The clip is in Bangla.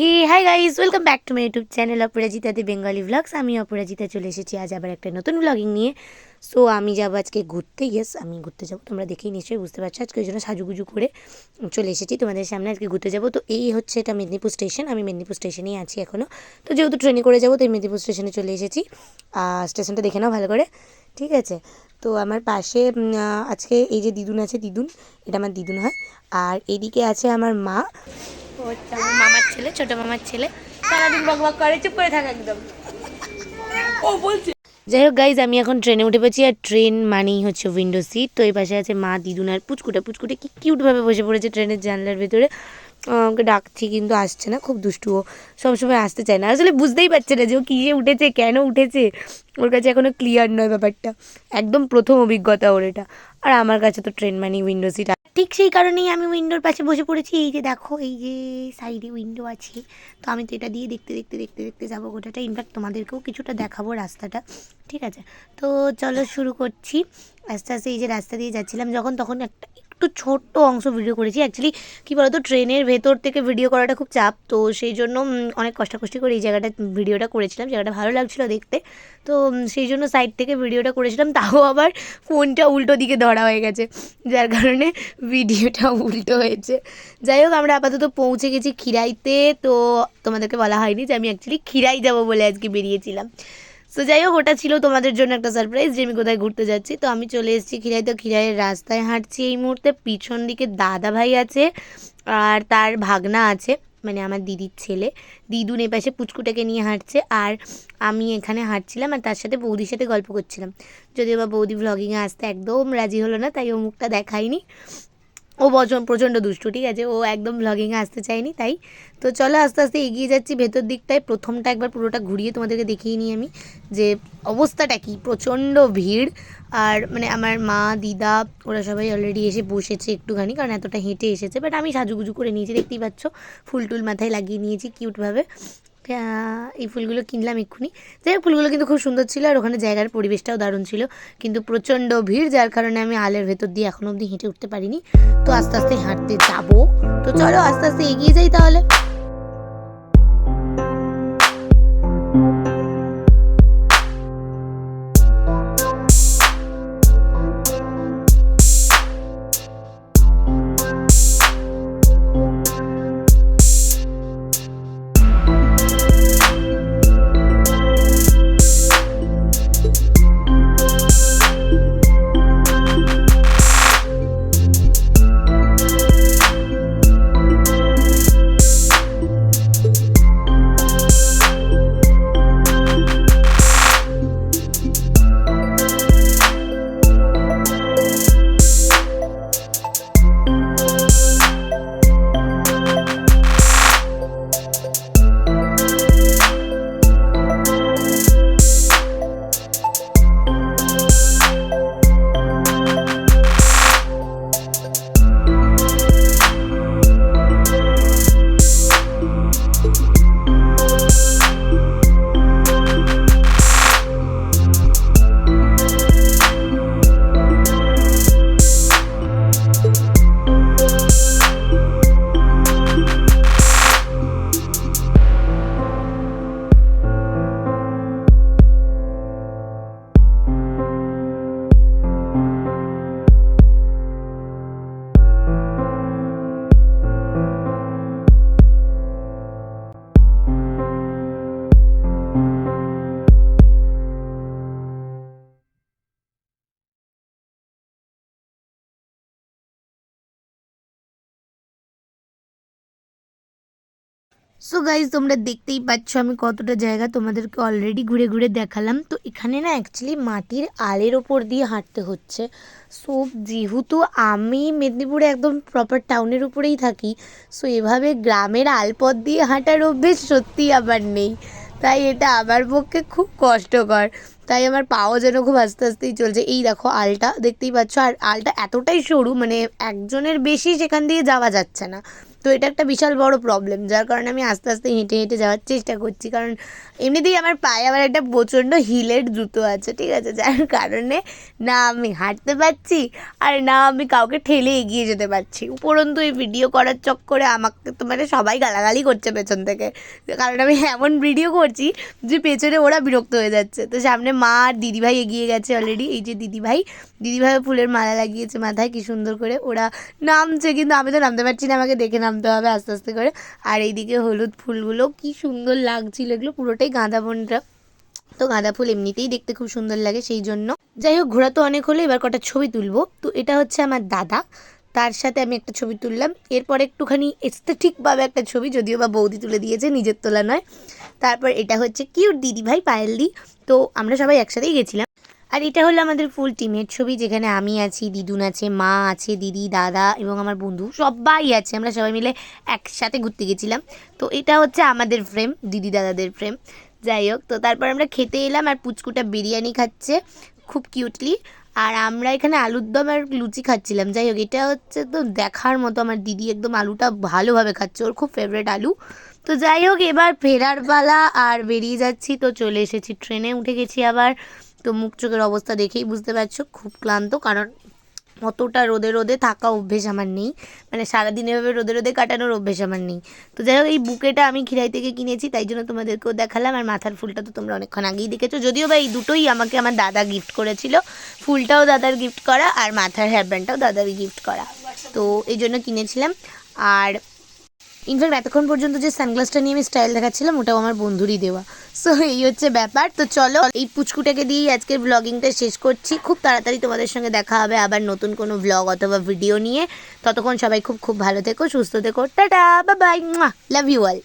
Hey hi guys welcome back to my YouTube channel অপরাজিতাতে Bengali vlogs আমি অপরাজিতা চলে এসেছি, আজ আবার একটা নতুন ব্লগিং নিয়ে। সো আমি যাব আজকে ঘুরতে ইয়েস আমি ঘুরতে যাব, তোমরা দেখেই নিশ্চয়ই বুঝতে পারছ, আজকে ওই জন্য সাজুগুজু করে চলে এসেছি তোমাদের সামনে আজকে ঘুরতে যাব। তো এই হচ্ছে এটা মেদিনীপুর স্টেশন আমি মেদিনীপুর স্টেশনেই আছি এখনও তো যেহেতু ট্রেনে করে যাব তো মেদিনীপুর স্টেশনে চলে এসেছি। স্টেশনটা দেখে নাও ভালো করে, ঠিক আছে? তো আমার পাশে আজকে এই যে দিদুন আছে দিদুন এটা আমার দিদুন হয়। আর এদিকে আছে আমার মা। ও হচ্ছে আমার মামার ছেলে ছোট মামার ছেলে। সারাদিন বক বক করে চুপ করে থাকা একদম। ও বলছে যাই হোক গাইজ আমি এখন ট্রেনে উঠে পেয়েছি আর ট্রেন মানেই হচ্ছে উইন্ডো সিট তো এই পাশে আছে মা দিদুন আর পুচকুটে। পুচকুটে কি কিউটভাবে বসে পড়েছে ট্রেনের জানলার ভেতরে। আমাকে ডাকছি কিন্তু আসছে না, খুব দুষ্টু ও সবসময় আসতে চায় না। আসলে বুঝতেই পারছে না যে ও কিসে উঠেছে, কেন উঠেছে? ওর কাছে এখনও ক্লিয়ার নয় ব্যাপারটা। একদম প্রথম অভিজ্ঞতা ওর এটা। আর আমার কাছে তো ট্রেন মানেই উইন্ডো সিট ঠিক সেই কারণেই আমি উইন্ডোর পাশে বসে পড়েছি। এই যে দেখো, এই যে সাইডে উইন্ডো আছে। তো আমি তো এটা দিয়ে দেখতে দেখতে দেখতে দেখতে যাব গোটাটা। ইনফ্যাক্ট তোমাদেরকেও কিছুটা দেখাবো রাস্তাটা। ঠিক আছে? তো চলো শুরু করছি। আস্তে আস্তে এই যে রাস্তা দিয়ে যাচ্ছিলাম, যখন, তখন একটা একটু ছোট্ট অংশ ভিডিও করেছি। অ্যাকচুয়ালি কী বলতো, ট্রেনের ভেতর থেকে ভিডিও করাটা খুব চাপ, তো সেই জন্য অনেক কষ্টাকষ্টি করে এই জায়গাটা ভিডিওটা করেছিলাম। জায়গাটা ভালো লাগছিল দেখতে। তো সেই জন্য সাইড থেকে ভিডিওটা করেছিলাম, তাও আবার ফোনটা উল্টো দিকে ধরা হয়ে গেছে। যার কারণে ভিডিওটা উল্টো হয়েছে। যাই হোক, আমরা আপাতত পৌঁছে গেছি খিরাইতে, তো তোমাদেরকে বলা হয়নি যে আমি অ্যাকচুয়ালি খিরাই যাব বলে আজকে বেরিয়েছিলাম। তো যাই হোক ওটা ছিল তোমাদের জন্য একটা সারপ্রাইজ যে আমি কোথায় ঘুরতে যাচ্ছি। তো আমি চলে এসেছি খিরাই, তো খিরাইয়ের রাস্তায় হাঁটছি এই মুহূর্তে। পিছন দিকে দাদা ভাই আছে আর তার ভাগনা আছে মানে আমার দিদির ছেলে। দিদুন পাশে পুচকুটাকে নিয়ে হাঁটছে আর আমি এখানে হাঁটছিলাম আর তার সাথে বৌদির সাথে গল্প করছিলাম। যদিও বা বৌদি ভ্লগিংয়ে আসতে একদম রাজি হলো না, তাই ও মুখটা দেখায়নি। ও প্রচণ্ড দুষ্টু ঠিক আছে, ও একদম ভ্লগিংয়ে আসতে চায়নি, তাই। তো চলো আস্তে আস্তে এগিয়ে যাচ্ছি ভেতর দিকটায়। প্রথমটা একবার পুরোটা ঘুরিয়ে তোমাদেরকে দেখিয়ে নিই আমি, যে অবস্থাটা কি। প্রচণ্ড ভিড়, আর মানে আমার মা, দিদা, ওরা সবাই অলরেডি এসে বসেছে একটুখানি, কারণ এতটা হেঁটে এসেছে বাট আমি সাজুগুজু করে নিয়েছি, দেখতেই পাচ্ছ। ফুল টুল মাথায় লাগিয়ে নিয়েছি কিউটভাবে এই ফুলগুলো কিনলাম এক্ষুনি। যাই হোক, ফুলগুলো কিন্তু খুব সুন্দর ছিল আর ওখানে জায়গার পরিবেশটাও দারুণ ছিল। কিন্তু প্রচণ্ড ভিড়, যার কারণে আমি আলের ভেতর দিয়ে এখনও অব্দি হেঁটে উঠতে পারিনি। তো আস্তে আস্তে হাঁটতে যাব। তো চলো আস্তে আস্তে এগিয়ে যাই তাহলে। সো গাইজ তোমরা দেখতেই পাচ্ছ আমি কতটা জায়গা তোমাদেরকে অলরেডি ঘুরে ঘুরে দেখালাম। তো এখানে না অ্যাকচুয়ালি মাটির আলের ওপর দিয়ে হাঁটতে হচ্ছে। সো যেহেতু আমি মেদিনীপুরে একদম প্রপার টাউনের উপরেই থাকি সো এভাবে গ্রামের আলপথ দিয়ে হাঁটার অভ্যেস সত্যিই আবার নেই। তাই এটা আমার পক্ষে খুব কষ্টকর। তাই আমার পাও যেন খুব আস্তে আস্তেই চলছে। এই দেখো আলটা, দেখতেই পাচ্ছ? আর আলটা এতটাই সরু মানে একজনের বেশি সেখান দিয়ে যাওয়া যাচ্ছে না। তো এটা একটা বিশাল বড় প্রবলেম যার কারণে আমি আস্তে আস্তে হেঁটে হেঁটে যাওয়ার চেষ্টা করছি। কারণ এমনিতেই আমার পায়ে আবার একটা প্রচণ্ড হিলের জুতো আছে, ঠিক আছে? যার কারণে না আমি হাঁটতে পারছি আর না আমি কাউকে ঠেলে এগিয়ে যেতে পারছি। উপরন্তু এই ভিডিও করার চক্করে আমাকে তো মানে সবাই গালাগালি করছে পেছন থেকে। কারণ আমি এমন ভিডিও করছি যে পেছনে ওরা বিরক্ত হয়ে যাচ্ছে। তো সামনে মা আর দিদিভাই এগিয়ে গেছে অলরেডি এই যে দিদিভাই দিদিভাই ফুলের মালা লাগিয়েছে মাথায়, কি সুন্দর করে ওরা নামছে। কিন্তু আমি তো নামতে পারছি না, আমাকে দেখে নামতে হবে আস্তে আস্তে করে। আর এইদিকে হলুদ ফুলগুলো কি সুন্দর লাগছিল, এগুলো পুরোটাই গাঁদা বনটা। তো গাঁদা ফুল এমনিতেই দেখতে খুব সুন্দর লাগে সেই জন্য। যাই হোক ঘোরা তো অনেক হলো, এবার কটা ছবি তুলবো। তো এটা হচ্ছে আমার দাদা, তার সাথে আমি একটা ছবি তুললাম। এরপর একটুখানি এস্থেটিকভাবে একটা ছবি, যদিও বা বৌদি তুলে দিয়েছে, নিজের তোলা নয়। তারপর এটা হচ্ছে কিউট দিদি ভাই পায়েল দি। তো আমরা সবাই একসাথেই গেছিলাম। আর এটা হলো আমাদের ফুল টিমের ছবি, যেখানে আমি আছি, দিদুন আছে, মা আছে, দিদি, দাদা এবং আমার বন্ধু, সবাই আছে। আমরা সবাই মিলে একসাথে ঘুরতে গেছিলাম। তো এটা হচ্ছে আমাদের ফ্রেম দিদি দাদাদের ফ্রেম যাই হোক, তো তারপর আমরা খেতে এলাম আর পুচকুটা বিরিয়ানি খাচ্ছে খুব কিউটলি আর আমরা এখানে আলুর দম আর লুচি খাচ্ছিলাম। যাই হোক, এটা হচ্ছে তো দেখার মতো। আমার দিদি একদম আলুটা ভালোভাবে খাচ্ছে, ওর খুব ফেভারিট আলু। তো যাই হোক, এবার ফেরার পালা আর বেরিয়ে যাচ্ছি। তো চলে এসেছি ট্রেনে উঠে গেছি আবার। তো মুখ চোখের অবস্থা দেখেই বুঝতে পারছ, খুব ক্লান্ত, কারণ অতটা রোদে রোদে থাকা অভ্যেস আমার নেই। মানে সারাদিন এভাবে রোদে রোদে কাটানোর অভ্যেস আমার নেই। তো যাই হোক, এই বুকেটা আমি খিরাই থেকে কিনেছি, তাই জন্য তোমাদেরকেও দেখালাম। আর মাথার ফুলটা তো তোমরা অনেকক্ষণ আগেই দেখেছ। যদিও বা এই দুটোই আমাকে আমার দাদা গিফট করেছিল। ফুলটাও দাদার গিফট করা, আর মাথার হেয়ার ব্যান্ডটাও দাদারই গিফট করা। তো এই জন্য কিনেছিলাম। আর ইনফ্যাক্ট এতক্ষণ পর্যন্ত যে সানগ্লাসটা নিয়ে আমি স্টাইল দেখাচ্ছিলাম, ওটাও আমার বন্ধুরই দেওয়া। সো এই হচ্ছে ব্যাপার। তো চলো, এই পুচকুটাকে দিয়েই আজকের ব্লগিংটা শেষ করছি। খুব তাড়াতাড়ি তোমাদের সঙ্গে দেখা হবে আবার নতুন কোনো ব্লগ অথবা ভিডিও নিয়ে। ততক্ষণ সবাই খুব খুব ভালো থেকো, সুস্থ থেকো। টাটা বা বাই লাভ ইউ অল